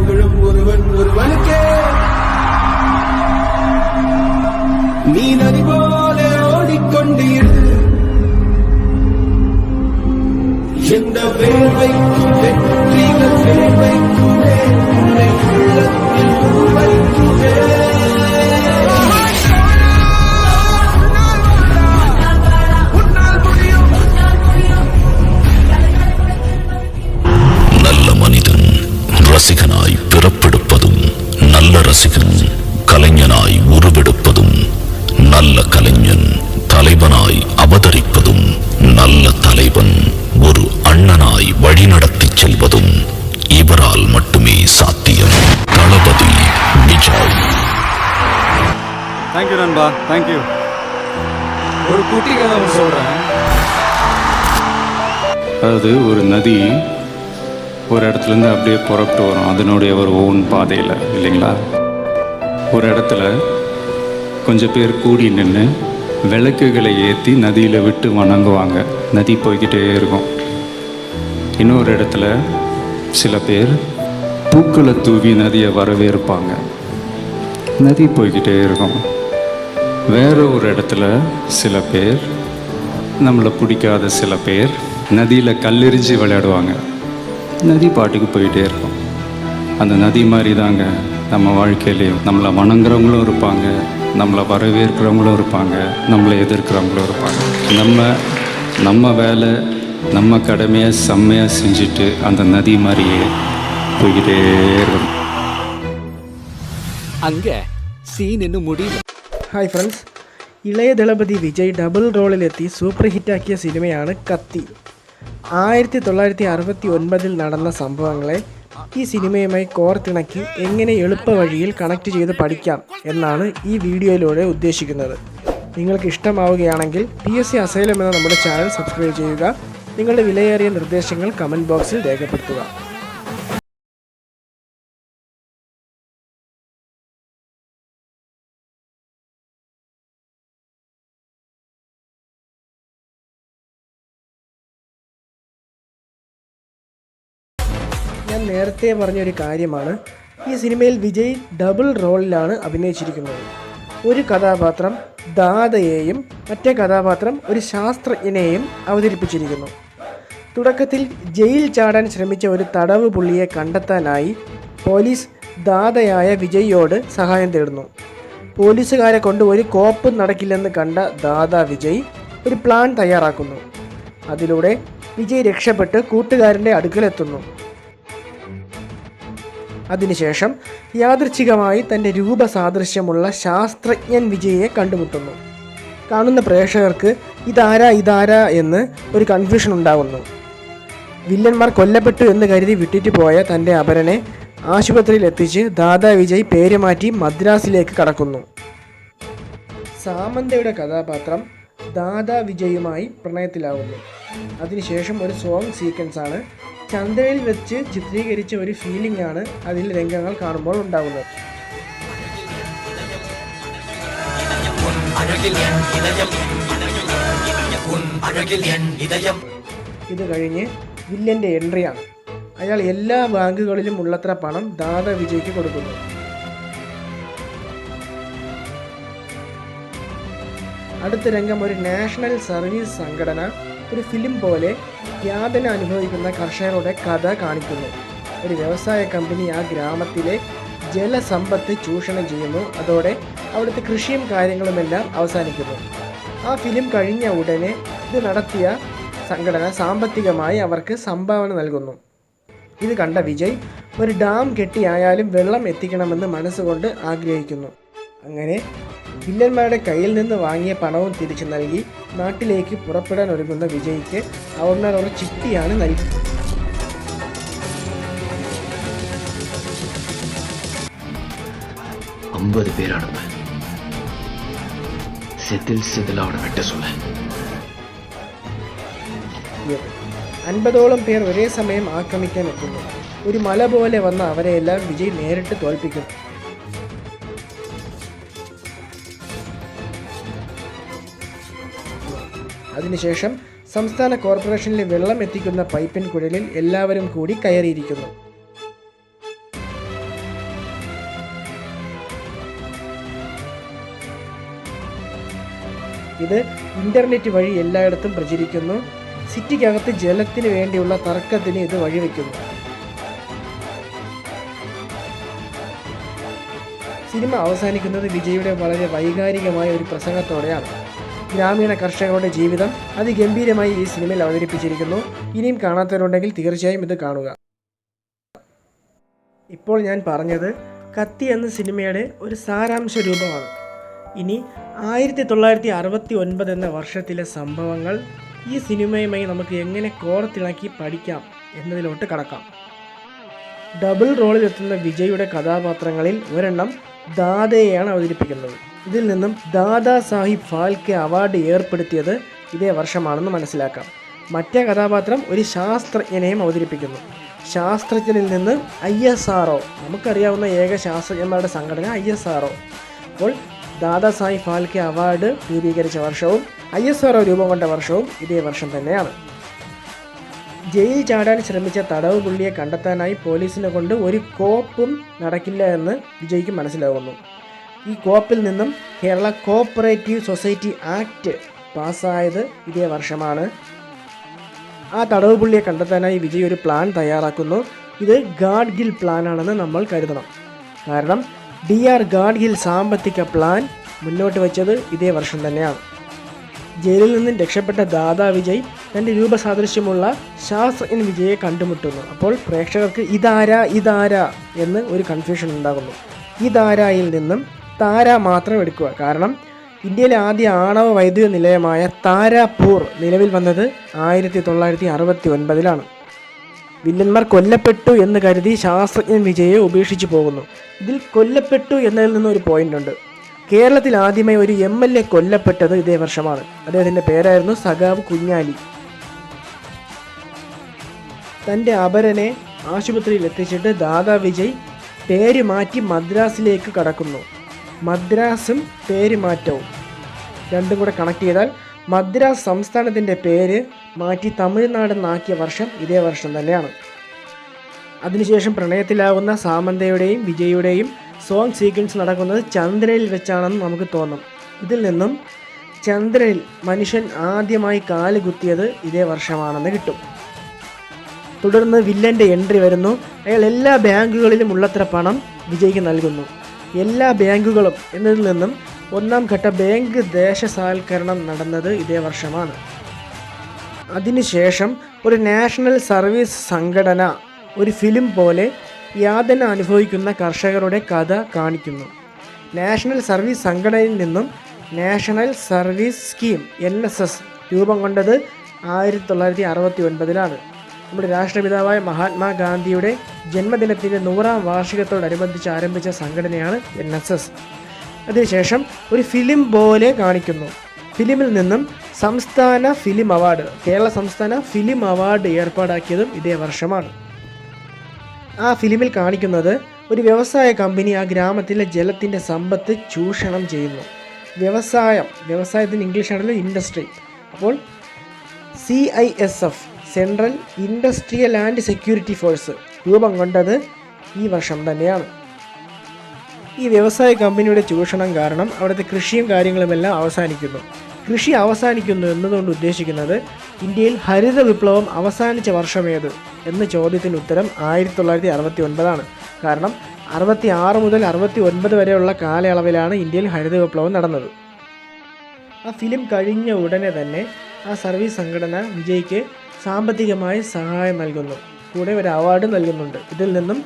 புகழும் ஒருவன் ஒருவனுக்கே. நீ நதி போல ஓடிக்கொண்டீர். எந்த வேர்வைக்கும் வெற்றிகள் வேர்வை தேங்க்யூ நண்பா தேங்க்யூ ஒரு குட்டி கதை ஒன்று சொல்கிறேன் அதாவது ஒரு நதி ஒரு இடத்துலேருந்து அப்படியே புறப்பட்டு வரும். அதனுடைய ஒரு ஓன் பாதையில் இல்லைங்களா? ஒரு இடத்துல கொஞ்சம் பேர் கூடி நின்று விளக்குகளை ஏற்றி நதியில் விட்டு வணங்குவாங்க. நதி போய்கிட்டே இருக்கும். இன்னொரு இடத்துல சில பேர் பூக்களை தூவி நதியை வரவேற்பாங்க. நதி போய்கிட்டே இருக்கும். வேறு ஒரு இடத்துல சில பேர் நம்மளை பிடிக்காத சில பேர் நதியில் கல்லெறிஞ்சு விளையாடுவாங்க. நதி பாட்டுக்கு போயிட்டே இருக்கும். அந்த நதி மாதிரி தாங்க நம்ம வாழ்க்கையிலையும். நம்மளை வணங்குறவங்களும் இருப்பாங்க நம்மளை வரவேற்கிறவங்களும் இருப்பாங்க நம்மளை எதிர்க்கிறவங்களும் இருப்பாங்க. நம்ம நம்ம வேலை நம்ம கடமையாக செம்மையாக செஞ்சுட்டு அந்த நதி மாதிரியே போய்கிட்டே இருக்கணும் அங்கே சீன் இன்னும் முடியல. Hi friends Ilaya Thalapathy Vijay double റോളിലെത്തി super ഹിറ്റാക്കിയ സിനിമയാണ് കത്തി. ആയിരത്തി തൊള്ളായിരത്തി അറുപത്തി ഒൻപതിൽ നടന്ന സംഭവങ്ങളെ ഈ സിനിമയുമായി കോർത്തിണക്കി എങ്ങനെ എളുപ്പ വഴിയിൽ കണക്ട് ചെയ്ത് പഠിക്കാം എന്നാണ് ഈ വീഡിയോയിലൂടെ ഉദ്ദേശിക്കുന്നത്. നിങ്ങൾക്ക് ഇഷ്ടമാവുകയാണെങ്കിൽ പി എസ് സി അസൈലം എന്ന നമ്മുടെ ചാനൽ സബ്സ്ക്രൈബ് ചെയ്യുക. നിങ്ങളുടെ വിലയേറിയ നിർദ്ദേശങ്ങൾ കമന്റ് ബോക്സിൽ രേഖപ്പെടുത്തുക. ഞാൻ പറഞ്ഞ ഒരു കാര്യമാണ്. ഈ സിനിമയിൽ വിജയ് ഡബിൾ റോളിലാണ് അഭിനയിച്ചിരിക്കുന്നത്. ഒരു കഥാപാത്രം ദാതയെയും മറ്റേ കഥാപാത്രം ഒരു ശാസ്ത്രജ്ഞനെയും അവതരിപ്പിച്ചിരിക്കുന്നു. തുടക്കത്തിൽ ജയിൽ ചാടാൻ ശ്രമിച്ച ഒരു തടവ് പുള്ളിയെ കണ്ടെത്താനായി പോലീസ് ദാതയായ വിജയിയോട് സഹായം തേടുന്നു. പോലീസുകാരെ കൊണ്ട് ഒരു കോപ്പ് നടക്കില്ലെന്ന് കണ്ട ദാദ വിജയ് ഒരു പ്ലാൻ തയ്യാറാക്കുന്നു. അതിലൂടെ വിജയ് രക്ഷപ്പെട്ട് കൂട്ടുകാരന്റെ അടുക്കലെത്തുന്നു. അതിനുശേഷം യാദൃച്ഛികമായി തന്റെ രൂപസാദൃശ്യമുള്ള ശാസ്ത്രജ്ഞൻ വിജയെ കണ്ടുമുട്ടുന്നു. കാണുന്ന പ്രേക്ഷകർക്ക് ഇതാരാ ഇതാരാ എന്ന് ഒരു കൺഫ്യൂഷൻ ഉണ്ടാകുന്നു വില്ലന്മാർ കൊല്ലപ്പെട്ടു എന്ന് കരുതി വിട്ടിട്ട് പോയ തന്റെ അപരനെ ആശുപത്രിയിൽ എത്തിച്ച് ദാദാ വിജയ് പേര് മാറ്റി മദ്രാസിലേക്ക് കടക്കുന്നു. സാമന്തയുടെ കഥാപാത്രം ദാദാ വിജയുമായി പ്രണയത്തിലാവുന്നു. അതിനുശേഷം ഒരു സോങ് സീക്വൻസ് ആണ് ചന്ദ്രയിൽ വെച്ച് ചിത്രീകരിച്ച ഒരു ഫീലിംഗ് ആണ് അതിൽ രംഗങ്ങൾ കാണുമ്പോൾ ഉണ്ടാകുന്നത്. ഇത് കഴിഞ്ഞ് വില്ലന്റെ എൻട്രിയാണ് അയാൾ എല്ലാ ബാങ്കുകളിലും ഉള്ളത്ര പണം ദാദ വിജയ്ക്ക് കൊടുക്കുന്നു. അടുത്ത രംഗം ഒരു നാഷണൽ സർവീസ് സംഘടന. ഒരു ഫിലിം പോലെ യാതന അനുഭവിക്കുന്ന കർഷകരുടെ കഥ കാണിക്കുന്നു. ഒരു വ്യവസായ കമ്പനി ആ ഗ്രാമത്തിലെ ജലസമ്പത്ത് ചൂഷണം ചെയ്യുന്നു. അതോടെ അവിടുത്തെ കൃഷിയും കാര്യങ്ങളുമെല്ലാം അവസാനിക്കുന്നു. ആ ഫിലിം കഴിഞ്ഞ ഉടനെ ഇത് നടത്തിയ സംഘടന സാമ്പത്തികമായി അവർക്ക് സംഭാവന നൽകുന്നു. ഇത് കണ്ട വിജയ് ഒരു ഡാം കെട്ടിയായാലും വെള്ളം എത്തിക്കണമെന്ന് മനസ്സുകൊണ്ട് ആഗ്രഹിക്കുന്നു. അങ്ങനെ വില്ലന്മാരുടെ കയ്യിൽ നിന്ന് വാങ്ങിയ പണവും തിരിച്ചു നൽകി നാട്ടിലേക്ക് പുറപ്പെടാൻ ഒരുങ്ങുന്ന വിജയ്ക്ക് അവർണർ ഒരു ചിട്ടിയാണ് നൽകി അമ്പത് പേരാണ് അൻപതോളം പേർ ഒരേ സമയം ആക്രമിക്കാൻ എത്തുന്നു. ഒരു മല പോലെ വന്ന അവരെയെല്ലാം വിജയ് നേരിട്ട് തോൽപ്പിക്കും. അതിനുശേഷം സംസ്ഥാന കോർപ്പറേഷനിലെ വെള്ളം എത്തിക്കുന്ന പൈപ്പിൻ കുഴലിൽ എല്ലാവരും കൂടി കയറിയിരിക്കുന്നു. ഇത് ഇന്റർനെറ്റ് വഴി എല്ലായിടത്തും പ്രചരിക്കുന്നു. സിറ്റിക്കകത്ത് ജലത്തിന് വേണ്ടിയുള്ള തർക്കത്തിന് ഇത് വഴിവെക്കുന്നു. സിനിമ അവസാനിക്കുന്നത് വിജയുടെ വളരെ വൈകാരികമായ ഒരു പ്രസംഗത്തോടെയാണ്. ഗ്രാമീണ കർഷകരുടെ ജീവിതം അതിഗംഭീരമായി ഈ സിനിമയിൽ അവതരിപ്പിച്ചിരിക്കുന്നു. ഇനിയും കാണാത്തവരുണ്ടെങ്കിൽ തീർച്ചയായും ഇത് കാണുക. ഇപ്പോൾ ഞാൻ പറഞ്ഞത് കത്തി എന്ന സിനിമയുടെ ഒരു സാരാംശ രൂപമാണ്. ഇനി ആയിരത്തി തൊള്ളായിരത്തി അറുപത്തി ഒൻപത് എന്ന വർഷത്തിലെ സംഭവങ്ങൾ ഈ സിനിമയുമായി നമുക്ക് എങ്ങനെ കോർത്തിണക്കി പഠിക്കാം എന്നതിലോട്ട് കടക്കാം. ഡബിൾ റോളിലെത്തുന്ന വിജയുടെ കഥാപാത്രങ്ങളിൽ ഒരെണ്ണം ദാദയെയാണ് അവതരിപ്പിക്കുന്നത്. ഇതിൽ നിന്നും ദാദാ സാഹിബ് ഫാൽക്കെ അവാർഡ് ഏർപ്പെടുത്തിയത് ഇതേ വർഷമാണെന്ന് മനസ്സിലാക്കാം. മറ്റേ കഥാപാത്രം ഒരു ശാസ്ത്രജ്ഞനെയും അവതരിപ്പിക്കുന്നു. ശാസ്ത്രജ്ഞനിൽ നിന്ന് ഐ എസ് ആർ നമുക്കറിയാവുന്ന ഏക ശാസ്ത്രജ്ഞന്മാരുടെ സംഘടന ഐ എസ് ആർ അപ്പോൾ ദാദാ സാഹിബ് ഫാൽക്കെ അവാർഡ് രൂപീകരിച്ച വർഷവും ഐ എസ് ആർ രൂപം കൊണ്ട വർഷവും ഇതേ വർഷം തന്നെയാണ്. ജയിൽ ചാടാൻ ശ്രമിച്ച തടവ് പുള്ളിയെ കണ്ടെത്താനായി പോലീസിനെ കൊണ്ട് ഒരു കോപ്പും നടക്കില്ല എന്ന് വിജയ്ക്ക് മനസ്സിലാകുന്നു ഈ കോപ്പിൽ നിന്നും കേരള കോപ്പറേറ്റീവ് സൊസൈറ്റി ആക്ട് പാസ്സായത് ഇതേ വർഷമാണ്. ആ തടവ് പുള്ളിയെ കണ്ടെത്താനായി വിജയ് ഒരു പ്ലാൻ തയ്യാറാക്കുന്നു. ഇത് ഗാഡ് ഗിൽ പ്ലാനാണെന്ന് നമ്മൾ കരുതണം. കാരണം ഡി ആർ ഗാഡ് ഗിൽ സാമ്പത്തിക പ്ലാൻ മുന്നോട്ട് വെച്ചത് ഇതേ വർഷം തന്നെയാണ്. ജയിലിൽ നിന്നും രക്ഷപ്പെട്ട ദാദാ വിജയ് തന്റെ രൂപസാദൃശ്യമുള്ള ശാസ്ത്രജ്ഞൻ വിജയെ കണ്ടുമുട്ടുന്നു. അപ്പോൾ പ്രേക്ഷകർക്ക് ഇതാര ഇതാര എന്ന് ഒരു കൺഫ്യൂഷൻ ഉണ്ടാകുന്നു. ഇതാരയിൽ നിന്നും താര മാത്രം എടുക്കുക. കാരണം ഇന്ത്യയിലെ ആദ്യ ആണവ വൈദ്യുത നിലയമായ താരാപൂർ നിലവിൽ വന്നത് ആയിരത്തി തൊള്ളായിരത്തി അറുപത്തി ഒൻപതിലാണ് വില്ലന്മാർ കൊല്ലപ്പെട്ടു എന്ന് കരുതി ശാസ്ത്രജ്ഞൻ വിജയെ ഉപേക്ഷിച്ചു പോകുന്നു. ഇതിൽ കൊല്ലപ്പെട്ടു എന്നതിൽ നിന്നൊരു പോയിന്റ് ഉണ്ട്. കേരളത്തിൽ ആദ്യമായി ഒരു എം എൽ എ കൊല്ലപ്പെട്ടത് ഇതേ വർഷമാണ്. അദ്ദേഹത്തിന്റെ പേരായിരുന്നു സഖാവ് കുഞ്ഞാലി. തന്റെ അപരനെ ആശുപത്രിയിൽ എത്തിച്ചിട്ട് ദാദാ വിജയ് പേര് മാറ്റി മദ്രാസിലേക്ക് കടക്കുന്നു. മദ്രാസും പേരുമാറ്റവും. രണ്ടും കൂടെ കണക്ട് ചെയ്താൽ മദ്രാസ് സംസ്ഥാനത്തിന്റെ പേര് മാറ്റി തമിഴ്നാട് എന്നാക്കിയ വർഷം ഇതേ വർഷം തന്നെയാണ്. അതിനുശേഷം പ്രണയത്തിലാകുന്ന സാമന്തയുടെയും വിജയുടെയും സോങ് സീക്വൻസ് നടക്കുന്നത് ചന്ദ്രനിൽ വെച്ചാണെന്ന് നമുക്ക് തോന്നും. ഇതിൽ നിന്നും ചന്ദ്രനിൽ മനുഷ്യൻ ആദ്യമായി കാൽ കുത്തിയത് ഇതേ വർഷമാണെന്ന് കിട്ടും. തുടർന്ന് വില്ലന്റെ എൻട്രി വരുന്നു. അയാൾ എല്ലാ ബാങ്കുകളിലും ഉള്ളത്ര പണം വിജയ്ക്ക് നൽകുന്നു. എല്ലാ ബാങ്കുകളും എന്നതിൽ നിന്നും ഒന്നാം ഘട്ട ബാങ്ക് ദേശസാൽക്കരണം നടന്നത് ഇതേ വർഷമാണ്. അതിനുശേഷം ഒരു നാഷണൽ സർവീസ് സംഘടന ഒരു ഫിലിം പോലെ യാതന അനുഭവിക്കുന്ന കർഷകരുടെ കഥ കാണിക്കുന്നു. നാഷണൽ സർവീസ് സംഘടനയിൽ നിന്നും നാഷണൽ സർവീസ് സ്കീം എൻ രൂപം കൊണ്ടത് ആയിരത്തി തൊള്ളായിരത്തി അറുപത്തി ഒൻപതിലാണ്. നമ്മുടെ രാഷ്ട്രപിതാവായ മഹാത്മാഗാന്ധിയുടെ ജന്മദിനത്തിന്റെ നൂറാം വാർഷികത്തോടനുബന്ധിച്ച് ആരംഭിച്ച സംഘടനയാണ് എൻ എസ് എസ്. അതിനുശേഷം ഒരു ഫിലിം പോലെ കാണിക്കുന്നു. ഫിലിമിൽ നിന്നും സംസ്ഥാന ഫിലിം അവാർഡ് കേരള സംസ്ഥാന ഫിലിം അവാർഡ് ഏർപ്പാടാക്കിയതും ഇതേ വർഷമാണ്. ആ ഫിലിമിൽ കാണിക്കുന്നത് ഒരു വ്യവസായ കമ്പനി ആ ഗ്രാമത്തിലെ ജലത്തിന്റെ സമ്പത്ത് ചൂഷണം ചെയ്യുന്നു. വ്യവസായം വ്യവസായത്തിന് ഇംഗ്ലീഷാണല്ലോ ഇൻഡസ്ട്രി. അപ്പോൾ C I S F Central Industrial and Security Force രൂപം കൊണ്ടത് ഈ വർഷം തന്നെയാണ്. ഈ വ്യവസായ കമ്പനിയുടെ ചൂഷണം കാരണം അവിടുത്തെ കൃഷിയും കാര്യങ്ങളുമെല്ലാം അവസാനിക്കുന്നു. കൃഷി അവസാനിക്കുന്നു എന്നതുകൊണ്ട് ഉദ്ദേശിക്കുന്നത് ഇന്ത്യയിൽ ഹരിത വിപ്ലവം അവസാനിച്ച വർഷമേത് എന്ന ചോദ്യത്തിന് ഉത്തരം ആയിരത്തി തൊള്ളായിരത്തി അറുപത്തി ഒൻപതാണ് കാരണം അറുപത്തി ആറ് മുതൽ അറുപത്തി ഒൻപത് വരെയുള്ള കാലയളവിലാണ് ഇന്ത്യയിൽ ഹരിത വിപ്ലവം നടന്നത്. ആ ഫിലിം കഴിഞ്ഞ ഉടനെ തന്നെ ആ സർവീസ് സംഘടന വിജയ്ക്ക് സാമ്പത്തികമായി സഹായം നൽകുന്നു. കൂടെ ഒരു അവാർഡ് നൽകുന്നുണ്ട്. ഇതിൽ നിന്നും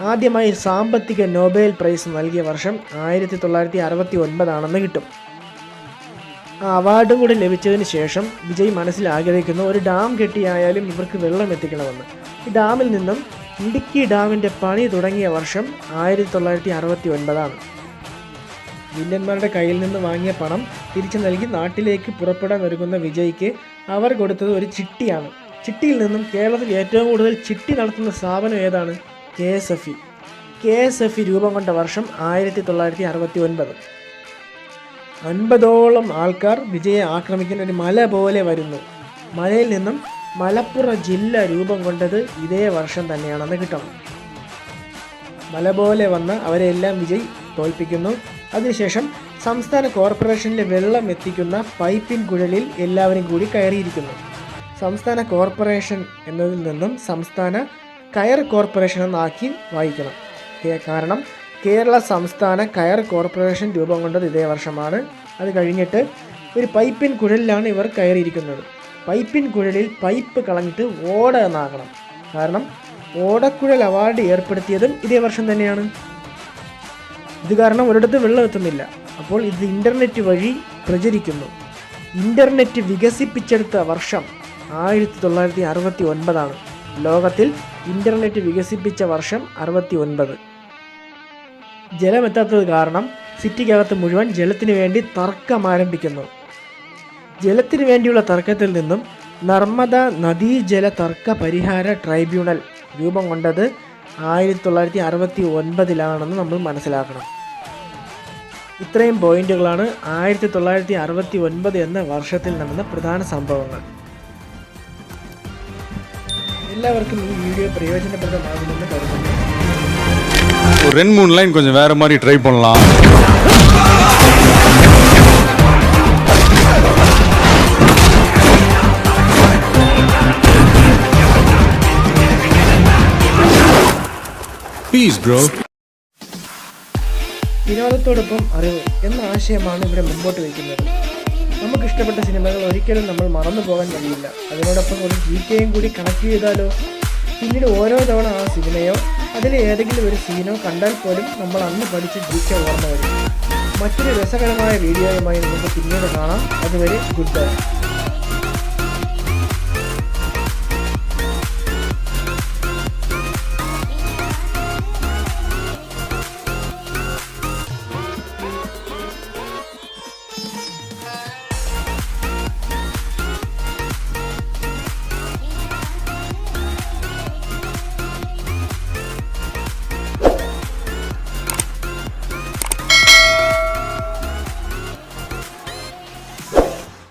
ആദ്യമായി സാമ്പത്തിക നോബേൽ പ്രൈസ് നൽകിയ വർഷം ആയിരത്തി തൊള്ളായിരത്തി അറുപത്തി ഒൻപതാണെന്ന് കിട്ടും. ആ അവാർഡും കൂടി ലഭിച്ചതിന് ശേഷം വിജയ് മനസ്സിൽ ആഗ്രഹിക്കുന്നു ഒരു ഡാം കെട്ടിയായാലും ഇവർക്ക് വെള്ളം എത്തിക്കണമെന്ന്. ഈ ഡാമിൽ നിന്നും ഇടുക്കി ഡാമിന്റെ പണി തുടങ്ങിയ വർഷം ആയിരത്തി തൊള്ളായിരത്തി അറുപത്തി ഒൻപതാണ് വില്ലന്മാരുടെ കയ്യിൽ നിന്ന് വാങ്ങിയ പണം തിരിച്ചു നൽകി നാട്ടിലേക്ക് പുറപ്പെടാൻ ഒരുങ്ങുന്ന വിജയ്ക്ക് അവർ കൊടുത്തത് ഒരു ചിട്ടിയാണ്. ചിട്ടിയിൽ നിന്നും കേരളത്തിൽ ഏറ്റവും കൂടുതൽ ചിട്ടി നടത്തുന്ന സ്ഥാപനം ഏതാണ്? K S F E. K S F E രൂപം കൊണ്ട വർഷം ആയിരത്തി തൊള്ളായിരത്തി അറുപത്തി ഒൻപത് അൻപതോളം ആൾക്കാർ വിജയെ ആക്രമിക്കുന്ന ഒരു മല പോലെ വരുന്നു. മലയിൽ നിന്നും മലപ്പുറം ജില്ല രൂപം കൊണ്ടത് ഇതേ വർഷം തന്നെയാണെന്ന് കിട്ടണം. മല പോലെ വന്ന അവരെല്ലാം വിജയ് തോൽപ്പിക്കുന്നു. അതിനുശേഷം സംസ്ഥാന കോർപ്പറേഷനിലെ വെള്ളം എത്തിക്കുന്ന പൈപ്പിൻ കുഴലിൽ എല്ലാവരും കൂടി കയറിയിരിക്കുന്നു. സംസ്ഥാന കോർപ്പറേഷൻ എന്നതിൽ നിന്നും സംസ്ഥാന കയർ കോർപ്പറേഷൻ എന്നാക്കി വായിക്കണം. കാരണം കേരള സംസ്ഥാന കയർ കോർപ്പറേഷൻ രൂപം കൊണ്ടത് ഇതേ വർഷമാണ്. അത് കഴിഞ്ഞിട്ട് ഒരു പൈപ്പിൻ കുഴലിലാണ് ഇവർ കയറിയിരിക്കുന്നത്. പൈപ്പിൻ കുഴലിൽ പൈപ്പ് കളഞ്ഞിട്ട് ഓട എന്നാകണം. കാരണം ഓടക്കുഴൽ അവാർഡ് ഏർപ്പെടുത്തിയതും ഇതേ വർഷം തന്നെയാണ്. ഇത് കാരണം ഒരിടത്ത് വെള്ളം എത്തുന്നില്ല. അപ്പോൾ ഇത് ഇന്റർനെറ്റ് വഴി പ്രചരിക്കുന്നു. ഇന്റർനെറ്റ് വികസിപ്പിച്ചെടുത്ത വർഷം ആയിരത്തി തൊള്ളായിരത്തി അറുപത്തി ഒൻപതാണ് ലോകത്തിൽ ഇന്റർനെറ്റ് വികസിപ്പിച്ച വർഷം അറുപത്തി ഒൻപത് ജലമെത്താത്തത് കാരണം സിറ്റിക്കകത്ത് മുഴുവൻ ജലത്തിന് വേണ്ടി തർക്കം ആരംഭിക്കുന്നു. ജലത്തിന് വേണ്ടിയുള്ള തർക്കത്തിൽ നിന്നും നർമ്മദ നദീജല തർക്ക പരിഹാര ട്രൈബ്യൂണൽ രൂപം കൊണ്ടത് ആയിരത്തി തൊള്ളായിരത്തി അറുപത്തി ഒൻപതിലാണെന്ന് നമ്മൾ മനസ്സിലാക്കണം ഇത്രയും പോയിന്റുകളാണ് ആയിരത്തി തൊള്ളായിരത്തി അറുപത്തി ഒൻപത് എന്ന വർഷത്തിൽ നടന്ന പ്രധാന സംഭവങ്ങൾ എല്ലാവർക്കും ഈ വീഡിയോ പ്രയോജനപ്രദമാകുമെന്ന് കരുതുന്നു ஒரு ரெண்டு மூணு லைன் கொஞ்சம் வேற மாதிரி ட்ரை பண்ணலாம் പീസ് ബ്രോ വിനോദത്തോടൊപ്പം അറിവ് എന്ന ആശയമാണ് ഇവിടെ മുമ്പോട്ട് വയ്ക്കുന്നത്. നമുക്ക് ഇഷ്ടപ്പെട്ട സിനിമകൾ ഒരിക്കലും നമ്മൾ മറന്നു പോകാൻ കഴിയില്ല. അതിനോടൊപ്പം ഒരു ജി കെയും കൂടി കണക്ട് ചെയ്താലോ? പിന്നീട് ഓരോ തവണ ആ സിനിമയോ അതിലെ ഏതെങ്കിലും ഒരു സീനോ കണ്ടാൽ പോലും നമ്മൾ അന്ന് പഠിച്ച കെ ഓർമ്മ വരും. മറ്റൊരു രസകരമായ വീഡിയോയുമായി നമുക്ക് പിന്നീട് കാണാം. അതുവരെ ഗുഡ് ബൈ.